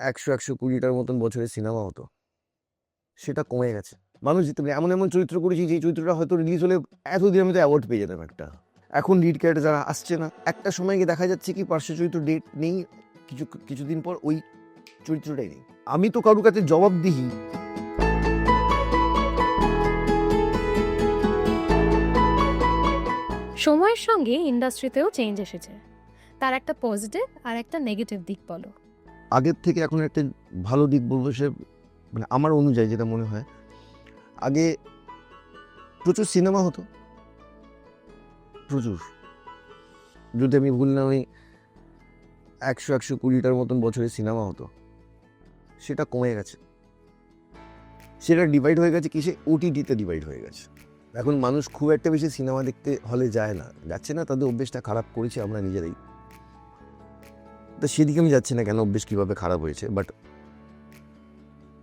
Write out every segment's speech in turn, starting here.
একশো একশো কুড়িটার মতন বছরে সিনেমা হতো। সেটা কমে গেছে। মানুষ এমন এমন চরিত্র করেছি যে চরিত্রটা হয়তো রিলিজ হলে এতদিন আমি তো অ্যাওয়ার্ড পেয়ে যেতাম একটা। এখন লিড ক্যারেক্টার যারা আসছে না, একটা সময় গিয়ে দেখা যাচ্ছে কি, পার্শ্ব চরিত্র ডেট নেই, কিছু, কিছুদিন পর ওই চরিত্রটাই নেই। আমি তো কারোর কাছে জবাবদিহি সময়ের সঙ্গে ইন্ডাস্ট্রিতেও চেঞ্জ এসেছে। তার একটা পজিটিভ আর একটা নেগেটিভ দিক বলো। আগের থেকে এখন একটা ভালো দিক বলব সে মানে আমার অনুযায়ী যেটা মনে হয়, আগে প্রচুর সিনেমা হতো। প্রচুর। যদি আমি ভুল না হই, একশো একশো কুড়িটার মতন বছরে সিনেমা হতো। সেটা কমে গেছে। সেটা ডিভাইড হয়ে গেছে কিসে? ওটিটিতে ডিভাইড হয়ে গেছে। এখন মানুষ খুব একটা বেশি সিনেমা দেখতে হলে যায় না। যাচ্ছে না, তাদের অভ্যেসটা খারাপ করেছে আমরা নিজেরাই। তা সেদিকে আমি যাচ্ছি না কেন? অভ্যেস কীভাবে খারাপ হয়েছে? বাট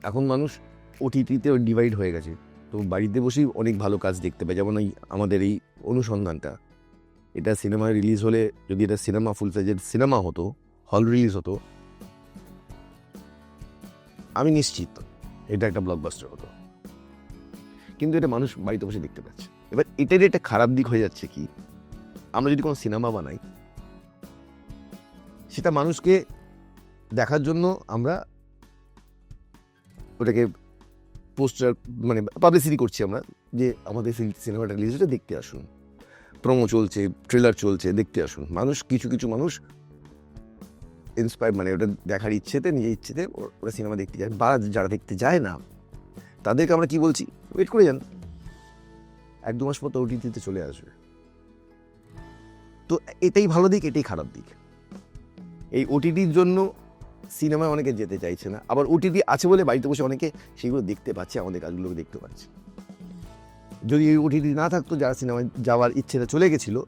এখন মানুষ ওটিটিতে ডিভাইড হয়ে গেছে। তো বাড়িতে বসেই অনেক ভালো কাজ দেখতে পায়। যেমন এই আমাদের এই অনুসন্ধানটা। এটা সিনেমা রিলিজ হলে যদি এটা সিনেমা ফুল সাইজের সিনেমা হতো হল রিলিজ হতো, আমি নিশ্চিত এটা একটা ব্লকবাস্টার হতো। কিন্তু এটা মানুষ বাড়িতে বসে দেখতে পাচ্ছে। এবার এটার একটা খারাপ দিক হয়ে যাচ্ছে কি? আমরা যদি কোনো সিনেমা বানাই সেটা মানুষকে দেখার জন্য আমরা ওটাকে পোস্টার মানে পাবলিসিটি করছি আমরা যে আমাদের সিনেমাটা রিলিজ হচ্ছে দেখতে আসুন। প্রোমো চলছে ট্রেলার চলছে, দেখতে আসুন। মানুষ, কিছু কিছু মানুষ ইন্সপায়ার মানে ওটা দেখার ইচ্ছেতে, নিজের ইচ্ছেতে ওরা সিনেমা দেখতে যায়। বা যারা দেখতে যায় না, তাদেরকে আমরা কি বলছি? ওয়েট করে যান। এক দু মাস পর তো ওটিটিতে চলে আসবে। তো এটাই ভালো দিক, এটাই খারাপ দিক। এই ওটিটির জন্য সিনেমায় অনেকে যেতে চাইছে না। আবার ওটিটি আছে বলে বাড়িতে বসে অনেকে সেগুলো দেখতে পাচ্ছে, আমাদের কাজগুলো দেখতে পাচ্ছে। যদি এই ওটিটি না থাকতো, যারা সিনেমায় যাওয়ার ইচ্ছেটা চলে গেছিল,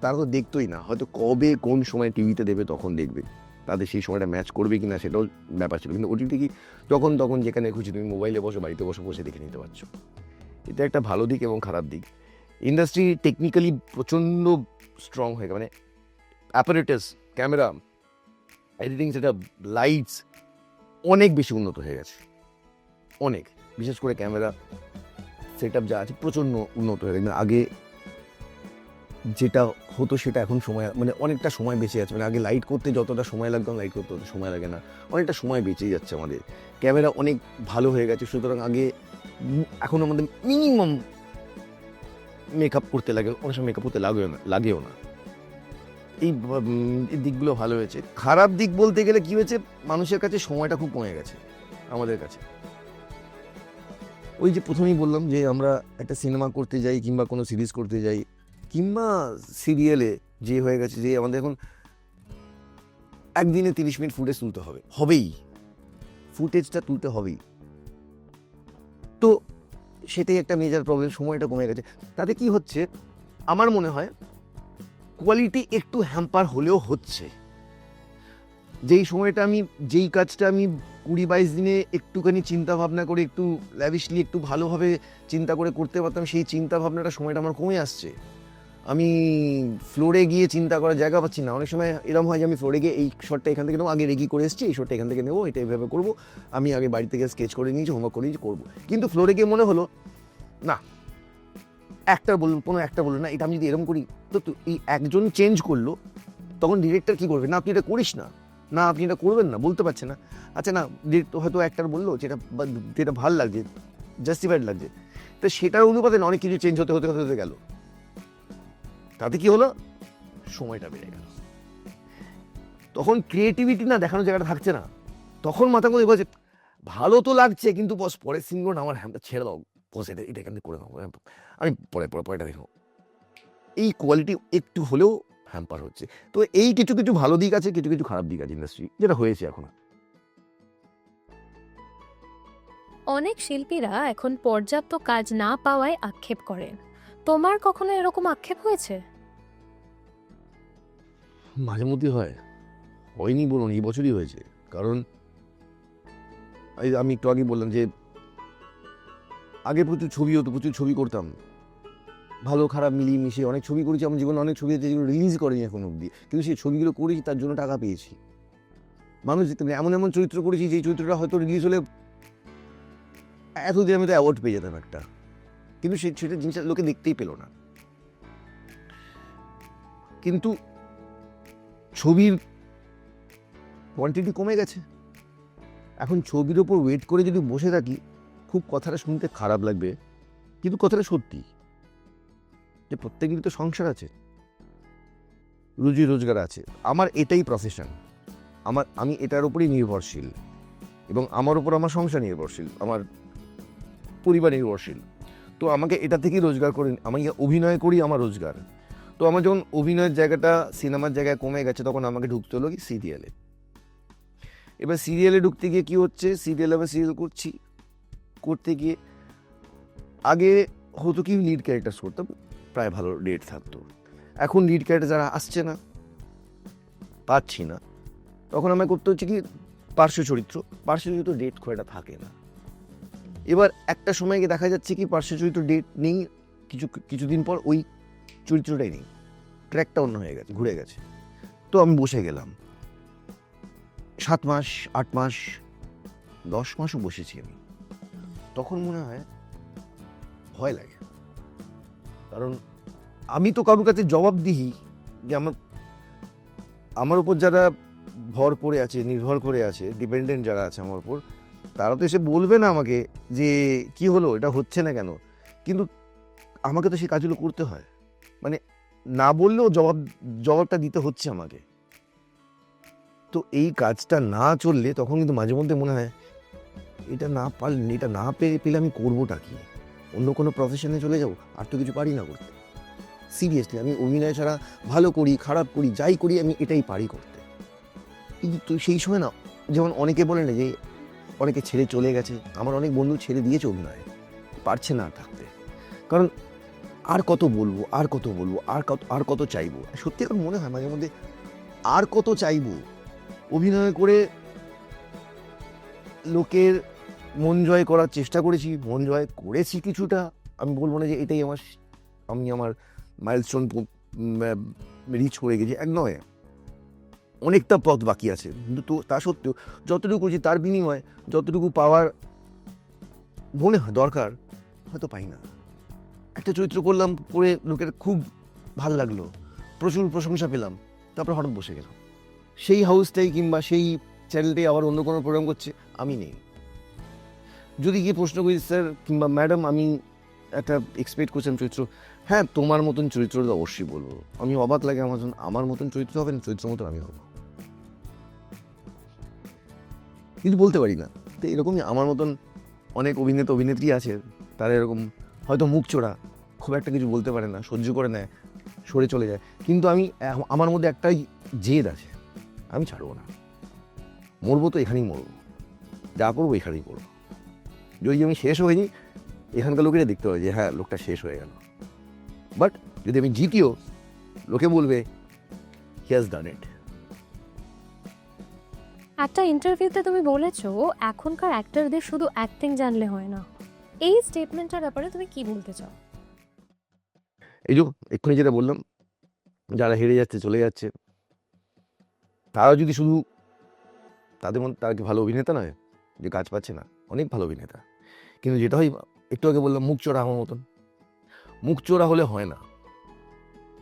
তারা তো দেখতোই না। হয়তো কবে, কোন সময় টিভিতে দেবে, তখন দেখবে। তাদের সেই সময়টা ম্যাচ করবে কি না সেটাও ব্যাপার ছিল। কিন্তু ওটিটি কি যখন তখন যেখানে খুশি, তুমি মোবাইলে বসে, বাড়িতে বসে বসে দেখে নিতে পারছ। এটা একটা ভালো দিক এবং খারাপ দিক। ইন্ডাস্ট্রি টেকনিক্যালি প্রচণ্ড স্ট্রং হয়ে গেছে। মানে অ্যাপারেটাস ক্যামেরা এডিটিং সেটা লাইটস অনেক বেশি উন্নত হয়ে গেছে। অনেক। বিশেষ করে ক্যামেরা সেট যা আছে প্রচণ্ড উন্নত হয়ে গেছে। আগে যেটা হতো সেটা এখন সময় মানে অনেকটা সময় বেঁচে যাচ্ছে। মানে আগে লাইট করতে যতটা সময় লাগতো লাইট করতে অত সময় লাগে না। অনেকটা সময় বেঁচে যাচ্ছে আমাদের। ক্যামেরা অনেক ভালো হয়ে গেছে। সুতরাং আগে এখন আমাদের মিনিমাম মেকআপ করতে লাগে। অনেক সময় মেকআপ করতে লাগেও না লাগেও না। এই দিকগুলো ভালো হয়েছে। খারাপ দিক বলতে গেলে কি হয়েছে? মানুষের কাছে সময়টা খুব কমে গেছে, আমাদের কাছে। ওই যে প্রথমেই বললাম যে আমরা একটা সিনেমা করতে যাই কিংবা কোনো সিরিজ করতে যাই, কিংবা সিরিয়ালে যে হয়ে গেছে যে আমাদের এখন একদিনে তিরিশ মিনিট ফুটেজ তুলতে হবে, হবেই। ফুটেজটা তুলতে হবেই। তো সেটাই একটা মেজার প্রবলেম সময়টা কমে গেছে। তাতে কি হচ্ছে? আমার মনে হয় কোয়ালিটি একটু হ্যাম্পার হলেও হচ্ছে। যেই সময়টা আমি, যেই কাজটা আমি কুড়ি বাইশ দিনে একটুখানি চিন্তা ভাবনা করে একটু ল্যাভিশলি একটু ভালোভাবে চিন্তা করে করতে পারতাম, সেই চিন্তা ভাবনাটা সময়টা আমার কমে আসছে। আমি ফ্লোরে গিয়ে চিন্তা করার জায়গা পাচ্ছি না। অনেক সময় এরকম হয় যে আমি ফ্লোরে গিয়ে এই শটটা এখান থেকে নেব, আগে রেগি করে এসেছি, এই শটটা এখান থেকে নেব, এটা এইভাবে করব, আমি আগে বাড়ি থেকে স্কেচ করে নিয়েছি হোমওয়ার্ক করে নিয়েছি, করব। কিন্তু ফ্লোরে গিয়ে মনে হলো, না একটা বলুন, কোনো একটা বলুন না, এটা আমি যদি এরকম করি, তো এই একজন চেঞ্জ করল, তখন ডিরেক্টর কি করবে? না, আপনি এটা করিস না। না, আপনি এটা করবেন না, বলতে পারছে না। আচ্ছা না ডিরেক্টর হয়তো একটার বলল যেটা যেটা ভালো লাগছে জাস্টিফাইড লাগছে। তো সেটার অনুপাতে অনেক কিছু চেঞ্জ হতে হতে হতে হতে গেল। তাতে কি হলো? সময়টা বেড়ে গেল। তখন ক্রিয়েটিভিটি না দেখানোর জায়গাটা থাকছে না। তখন মাথা মধ্যে বলছে ভালো তো লাগছে, কিন্তু বস পরের সিনগুলো আমার হ্যাঁ ছেড়ে দাও। বস এটা এটা থেকে করে দাও আমি পরে পরে পরেটা দেখো এই কোয়ালিটি একটু হলেও হ্যাম্পার হচ্ছে। তো এই কিছু কিছু ভালো দিক আছে কিছু কিছু খারাপ দিক আছে ইন্ডাস্ট্রি যেটা হয়েছে এখন অনেক শিল্পীরা এখন পর্যাপ্ত কাজ না পাওয়ায় আক্ষেপ করেন। তোমার কখনো এরকম আক্ষেপ হয়েছে? মাঝে মধ্যে হয়। হয়নি বলুন এই বছরই হয়েছে। কারণ এই আমি একটু আগে বললাম যে আগে প্রচুর ছবি হতো, প্রচুর ছবি করতাম। ভালো, খারাপ মিলিয়ে মিশিয়ে অনেক ছবি করেছি, আমার জীবনে অনেক ছবি যেগুলো রিলিজ করেনি এখন অবধি। কিন্তু সেই ছবিগুলো করেছি, তার জন্য টাকা পেয়েছি। মানুষ দেখতে পারে এমন এমন চরিত্র করেছি, যেই চরিত্রটা হয়তো রিলিজ হলে এতদিন আমি তো অ্যাওয়ার্ড পেয়ে যেতাম একটা। কিন্তু সেই সেটা জিনিসটা লোকে দেখতেই পেল না। কিন্তু ছবির কোয়ান্টিটি কমে গেছে। এখন ছবির ওপর ওয়েট করে যদি বসে থাকি খুব কথাটা শুনতে খারাপ লাগবে, কিন্তু কথাটা সত্যি। যে প্রত্যেকেরই তো সংসার আছে। রুজি রোজগার আছে। আমার এটাই প্রফেশন আমার, আমি এটার উপরেই নির্ভরশীল। এবং আমার উপর আমার সংসার নির্ভরশীল। আমার পরিবার নির্ভরশীল। তো আমাকে এটা থেকেই রোজগার করে আমি অভিনয় করি আমার রোজগার। তো আমার যখন অভিনয়ের জায়গাটা সিনেমার জায়গায় কমে গেছে, তখন আমাকে ঢুকতে হলো কি সিরিয়ালে এবার সিরিয়ালে ঢুকতে গিয়ে কি হচ্ছে? সিরিয়ালে আবার সিরিয়াল করছি। করতে গিয়ে আগে হতো কি লিড ক্যারেক্টার করতাম, প্রায় ভালো রেট থাকতো। এখন লিড ক্যারেক্টার যারা আসছে না, পাচ্ছি না। তখন আমায় করতে হচ্ছে কি, পার্শ্ব চরিত্র। পার্শ্ব চরিত্র ডেট খুব একটা থাকে না। এবার একটা সময় গিয়ে দেখা যাচ্ছে কি, পার্শ্ব চরিত্র ডেট নেই, কিছু, কিছুদিন পর ওই চরিত্রটাই নেই। ট্র্যাকটা অন্য হয়ে গেছে, ঘুরে গেছে। তো আমি বসে গেলাম। সাত মাস, আট মাস, দশ মাসও বসেছি আমি। তখন মনে হয় ভয় লাগে। কারণ আমি তো কারোর কাছে জবাব দিই যে আমার আমার উপর যারা ভর করে আছে, নির্ভর করে আছে ডিপেন্ডেন্ট যারা আছে আমার উপর, তারা তো এসে বলবে না আমাকে যে কি হলো, এটা হচ্ছে না কেন। কিন্তু আমাকে তো সেই কাজগুলো করতে হয়। মানে না বললেও জবাব, জবাবটা দিতে হচ্ছে আমাকে। তো এই কাজটা না চললে তখন কিন্তু মাঝে মধ্যে মনে হয় এটা না পারলে, এটা না পেয়ে পেলে আমি করবোটা কি? অন্য কোনো প্রফেশনে চলে যাব? আর তো কিছু পারি না করতে। সিরিয়াসলি আমি অভিনয় ছাড়া ভালো করি, খারাপ করি, যাই করি, আমি এটাই পারি করতে। কিন্তু সেই সময় না, যেমন অনেকে বলে না যে, অনেকে ছেড়ে চলে গেছে। আমার অনেক বন্ধু ছেড়ে দিয়েছে অভিনয়। পারছে না থাকতে। কারণ আর কত বলব, আর কত বলব, আর কত আর কত চাইব? সত্যি এখন মনে হয় মাঝে মধ্যে আর কত চাইব? অভিনয় করে লোকের মন জয় করার চেষ্টা করেছি, মন জয় করেছি কিছুটা। আমি বলব না যে এটাই আমার আমি আমার মাইলস্টোন রিচ করে গেছি এক নয়, অনেকটা পথ বাকি আছে। কিন্তু তো তা সত্ত্বেও যতটুকু করছি তার বিনিময়ে, যতটুকু পাওয়ার মনে হয় দরকার, হয়তো পাই না। একটা চরিত্র করলাম, করে লোকের খুব ভালো লাগল, প্রচুর প্রশংসা পেলাম, তারপর হঠাৎ বসে গেলাম। সেই হাউসটাই কিংবা সেই চ্যানেলটাই আবার অন্য কোনো প্রোগ্রাম করছে, আমি নেই। যদি গিয়ে প্রশ্ন করি, স্যার কিংবা ম্যাডাম, আমি একটা এক্সপেক্ট করছিলাম চরিত্র হ্যাঁ তোমার মতন চরিত্র অবশ্যই বলব। আমি অবাক লাগে আমার জন্য, আমার মতন চরিত্র হবে না চরিত্র মতন আমি হব। কিন্তু বলতে পারি না। তো এরকমই আমার মতন অনেক অভিনেতা, অভিনেত্রী আছে, তারা এরকম হয়তো মুখ চোরা, খুব একটা কিছু বলতে পারে না, সহ্য করে নেয়, সরে চলে যায়। কিন্তু আমি, আমার মধ্যে একটাই জেদ আছে, আমি ছাড়বো না। মরবো তো এখানেই মরবো। যা করব এখানেই করব। যদি আমি শেষ যাই এখানকার লোকেরা দেখতে পাবে যে হ্যাঁ লোকটা শেষ হয়ে গেল। বাট যদি আমি জিতিও লোকে বলবে হি হ্যাজ ডান ইট একটা ইন্টারভিউতে তুমি বলেছ এখনকার অ্যাক্টরদের শুধু অ্যাক্টিং জানলে হয় না। এই স্টেটমেন্টটার ব্যাপারে তুমি কি বলতে চাও? এই যে এক্ষুনি যেটা বললাম যারা হেরে যাচ্ছে চলে যাচ্ছে তারা যদি শুধু তাদের মধ্যে তারা কি ভালো অভিনেতা নয়? যে কাজ পাচ্ছে না। অনেক ভালো অভিনেতা। কিন্তু যেটা হয়, একটু আগে বললাম, মুখ চোরা আমার মতন। মুখ চোরা হলে হয় না।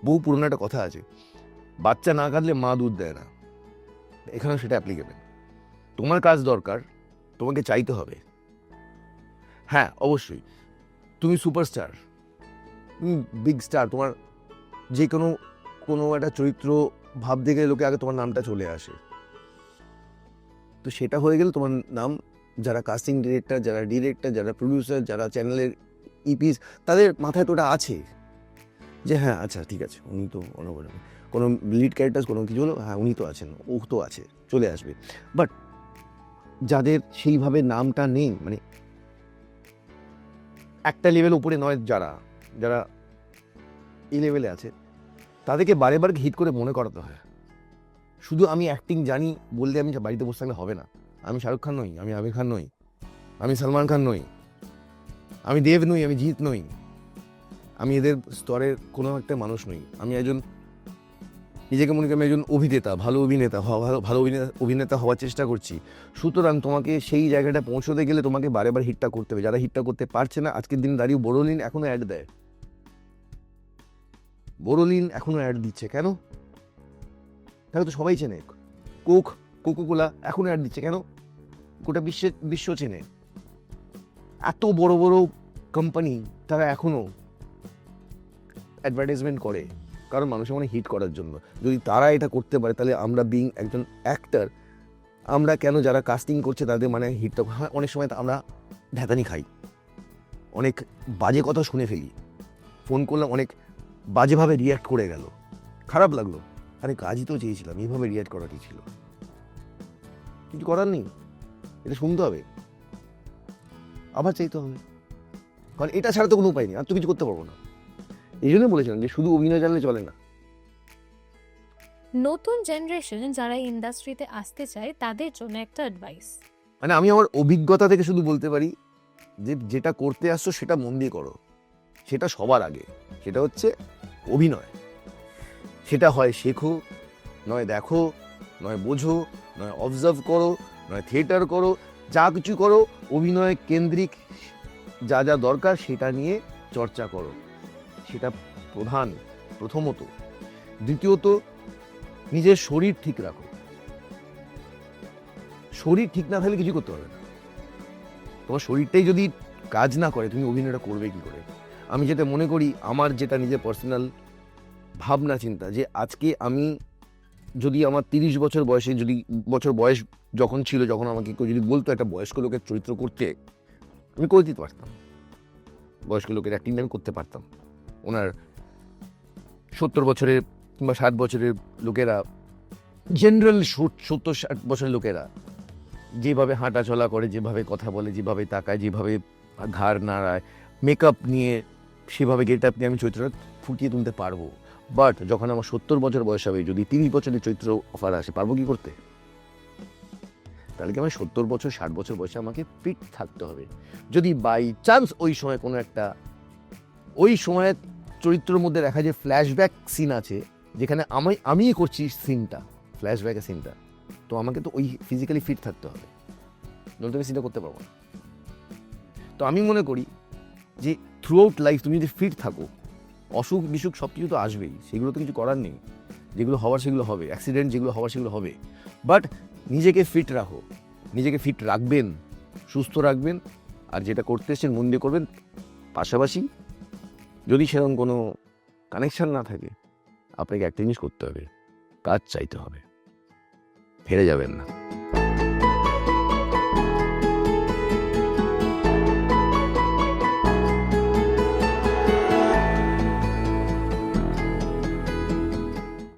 বহু পুরনো একটা কথা আছে, বাচ্চা না কাঁদলে মা দুধ দেয় না। এখানেও সেটা অ্যাপ্লিকেবল তোমার কাজ দরকার, তোমাকে চাইতে হবে। হ্যাঁ অবশ্যই। তুমি সুপারস্টার বিগ স্টার তোমার যে কোনো কোনো একটা চরিত্র ভাব দেখে লোকে আগে তোমার নামটা চলে আসে। তো সেটা হয়ে গেলে তোমার নাম, যারা কাস্টিং ডিরেক্টর যারা ডিরেক্টর যারা প্রডিউসার যারা চ্যানেলের ইপিস তাদের মাথায় তো ওটা আছে। যে হ্যাঁ আচ্ছা ঠিক আছে, উনি তো অনবরত। কোনো লিড ক্যারেক্টার কোনো কিছু হলো হ্যাঁ উনি তো আছেন, ও তো আছে, চলে আসবে। বাট যাদের সেইভাবে নামটা নেই মানে একটা লেভেল উপরে নয় যারা যারা এই লেভেলে আছে, তাদেরকে বারে বারে হিট করে মনে করাতে হয়। শুধু আমি অ্যাক্টিং জানি বললে আমি বাড়িতে বসে থাকলে হবে না। আমি শাহরুখ খান নই, আমি আমির খান নই, আমি সলমান খান নই, আমি দেব নই, আমি জিৎ নই, আমি এদের স্তরের কোনো একটা মানুষ নই। আমি একজন, নিজেকে মনে করি আমি একজন অভিনেতা, ভালো অভিনেতা ভালো ভালো অভিনেতা অভিনেতা হওয়ার চেষ্টা করছি। সুতরাং তোমাকে সেই জায়গাটা পৌঁছতে গেলে তোমাকে বারে বার হিটটা করতে হবে। যারা হিটটা করতে পারছে না, আজকের দিন দাঁড়িয়ে বোরোলিন এখনও অ্যাড দেয়। বোরোলিন এখনও অ্যাড দিচ্ছে। কেন? তাহলে তো সবাই চেনে। কোক, কোকোকোলা এখনও অ্যাড দিচ্ছে কেন? গোটা বিশ্বে, বিশ্ব চেনে। এত বড় বড় কোম্পানি তারা এখনও অ্যাডভার্টাইজমেন্ট করে, কারণ মানুষের মনে হিট করার জন্য। যদি তারা এটা করতে পারে, তাহলে আমরা বিং একজন অ্যাক্টার আমরা কেন যারা কাস্টিং করছে তাদের মানে হিটটা অনেক সময় আমরা ঢেতানি খাই। অনেক বাজে কথা শুনে ফেলি। ফোন করলাম, অনেক বাজেভাবে রিয়্যাক্ট করে গেল। খারাপ লাগল। আরে কাজই তো চেয়েছিলাম এইভাবে রিয়াক্ট করাটি ছিল। কিছু করার নেই এটা শুনতে হবে। আবার চাইতে হবে। কারণ এটা ছাড়া তো কোনো উপায় নেই আর তো কিছু করতে পারব না। এই জন্য বলেছিলাম যে শুধু অভিনয় জানলে চলে না। নতুন জেনারেশন যারা ইন্ডাস্ট্রিতে আসতে চায় তাদের জন্য একটা অ্যাডভাইস মানে আমি আমার অভিজ্ঞতা থেকে শুধু বলতে পারি যে যেটা করতে আসছো সেটা মন দিয়ে করো। সেটা সবার আগে। সেটা হচ্ছে অভিনয়। সেটা হয় শেখো, নয় দেখো, নয় বোঝো, নয় অবজার্ভ করো, নয় থিয়েটার করো, যা কিছু করো, অভিনয় কেন্দ্রিক যা যা দরকার সেটা নিয়ে চর্চা করো। সেটা প্রধান, প্রথমত। দ্বিতীয়ত, নিজের শরীর ঠিক রাখো। শরীর ঠিক না থাকলে কিছু করতে পারবে না। তোমার শরীরটাই যদি কাজ না করে, তুমি অভিনয়টা করবে কি করে? আমি যেটা মনে করি, আমার যেটা নিজের পার্সোনাল ভাবনা, চিন্তা যে আজকে আমি যদি আমার তিরিশ বছর বয়সে যদি বছর বয়স যখন ছিল, যখন আমাকে কেউ যদি বলতো একটা বয়স্ক লোকের চরিত্র করতে, আমি করে দিতে পারতাম। বয়স্ক লোকের অ্যাক্টিংটা আমি করতে পারতাম। ওনার সত্তর বছরের কিংবা ষাট বছরের লোকেরা জেনারেল সত্তর, ষাট বছরের লোকেরা যেভাবে হাঁটা চলা করে, যেভাবে কথা বলে, যেভাবে তাকায়, যেভাবে ঘাড় নাড়ায় মেকআপ নিয়ে সেভাবে গেট আপ নিয়ে আমি চরিত্রটা ফুটিয়ে তুলতে পারব। বাট যখন আমার সত্তর বছর বয়স হবে, যদি তিরিশ বছরের চরিত্র অফার আসে, পারব কি করতে? তাহলে কি আমার সত্তর বছর, ষাট বছর বয়সে আমাকে ফিট থাকতে হবে? যদি বাই চান্স ওই সময় কোনো একটা, ওই সময় চরিত্রের মধ্যে দেখা যায় ফ্ল্যাশব্যাক সিন আছে, যেখানে আমি, আমিই করছি সিনটা ফ্ল্যাশব্যাকের সিনটা তো আমাকে তো ওই ফিজিক্যালি ফিট থাকতে হবে। নয়তো আমি সিনটা করতে পারব না। তো আমি মনে করি যে থ্রু আউট লাইফ তুমি যদি ফিট থাকো অসুখ বিসুখ সব কিছু তো আসবেই, সেগুলো তো কিছু করার নেই। যেগুলো হওয়ার সেগুলো হবে অ্যাক্সিডেন্ট যেগুলো হওয়ার সেগুলো হবে। বাট নিজেকে ফিট রাখো, নিজেকে ফিট রাখবেন, সুস্থ রাখবেন, আর যেটা করতে এসছেন মন দিয়ে করবেন, পাশাপাশি যদি সেরকম কোনো কানেকশান না থাকে, আপনাকে একটা জিনিস করতে হবে, কাজ চাইতে হবে, হেরে যাবেন না।